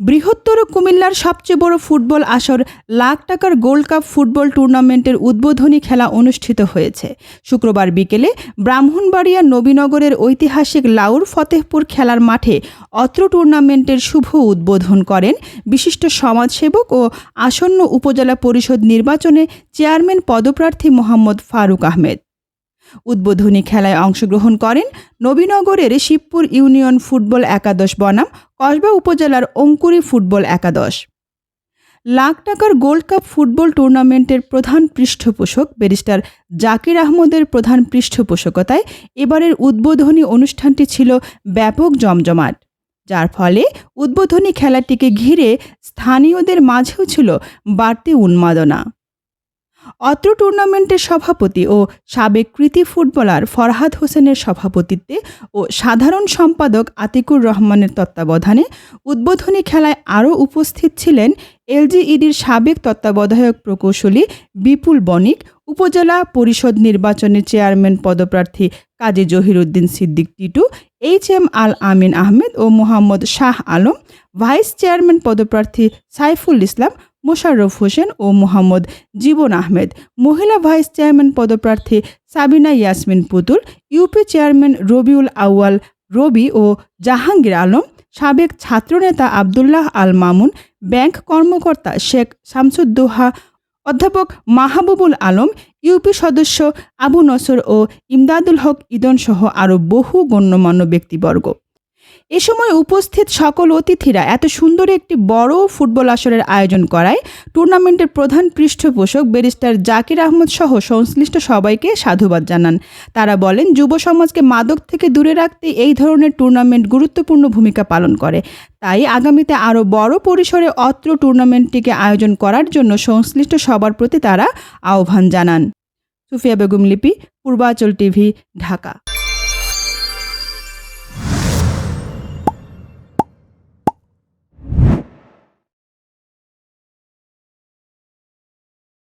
বৃহত্তর কুমিল্লার সবচেয়ে বড় ফুটবল আসর লাখ টাকার গোল্ড কাপ ফুটবল টুর্নামেন্টের উদ্বোধনী খেলা অনুষ্ঠিত হয়েছে। শুক্রবার বিকেলে ব্রাহ্মণবাড়িয়া নবীনগরের ঐতিহাসিক লাউর ফতেহপুর খেলার মাঠে অত্র টুর্নামেন্টের শুভ উদ্বোধন করেন বিশিষ্ট সমাজসেবক ও আসন্ন উপজেলা পরিষদ নির্বাচনে চেয়ারম্যান পদপ্রার্থী মোহাম্মদ ফারুক আহমেদ। উদ্বোধনী খেলায় অংশগ্রহণ করেন নবীনগরের শিবপুর ইউনিয়ন ফুটবল একাদশ বনাম, কসবা উপজেলার অঙ্কুরি ফুটবল একাদশ। লাখ টাকার গোল্ড কাপ ফুটবল টুর্নামেন্টের প্রধান পৃষ্ঠপোষক ব্যারিস্টার জাকির আহমদের প্রধান পৃষ্ঠপোষকতায় এবারের উদ্বোধনী অনুষ্ঠানটি ছিল ব্যাপক জমজমাট। যার ফলে উদ্বোধনী খেলাটিকে ঘিরে স্থানীয়দের মাঝেও ছিল বাড়তি উন্মাদনা। অত্র টুর্নামেন্টের সভাপতি ও সাবেক কৃতি ফুটবলার ফরহাদ হোসেনের সভাপতিত্বে ও সাধারণ সম্পাদক আতিকুর রহমানের তত্ত্বাবধানে উদ্বোধনী খেলায় আরও উপস্থিত ছিলেন এলজিইডির সাবেক তত্ত্বাবধায়ক প্রকৌশলী বিপুল বণিক, উপজেলা পরিষদ নির্বাচনে চেয়ারম্যান পদপ্রার্থী কাজী জহিরুদ্দিন সিদ্দিক টিটু, এইচ এম আল আমিন আহমেদ ও মোহাম্মদ শাহ আলম, ভাইস চেয়ারম্যান পদপ্রার্থী সাইফুল ইসলাম মোশাররফ হোসেন ও মোহাম্মদ জীবন আহমেদ। মহিলা ভাইস চেয়ারম্যান পদপ্রার্থী সাবিনা ইয়াসমিন পুতুল, ইউপি চেয়ারম্যান রবিউল আউয়াল রবি ও জাহাঙ্গীর আলম, সাবেক ছাত্রনেতা আবদুল্লাহ আল মামুন, ব্যাংক কর্মকর্তা শেখ শামসুদ্দোহা, অধ্যাপক মাহবুবুল আলম, ইউপি সদস্য আবু নসর ও ইমদাদুল হক ইদন সহ আরও বহু গণ্যমান্য ব্যক্তিবর্গ। এ সময় উপস্থিত সকল অতিথিরা এত সুন্দর একটি বড় ফুটবল আসরের আয়োজন করায় টুর্নামেন্টের প্রধান পৃষ্ঠপোষক ব্যারিস্টার জাকির আহমদ সহ সংশ্লিষ্ট সবাইকে সাধুবাদ জানান। তারা বলেন, যুব সমাজকে মাদক থেকে দূরে রাখতে এই ধরনের টুর্নামেন্ট গুরুত্বপূর্ণ ভূমিকা পালন করে। তাই আগামীতে আরও বড় পরিসরে অত্র টুর্নামেন্টটিকে আয়োজন করার জন্য সংশ্লিষ্ট সবার প্রতি তারা আহ্বান জানান। সুফিয়া বেগম লিপি, পূর্বাচল টিভি, ঢাকা।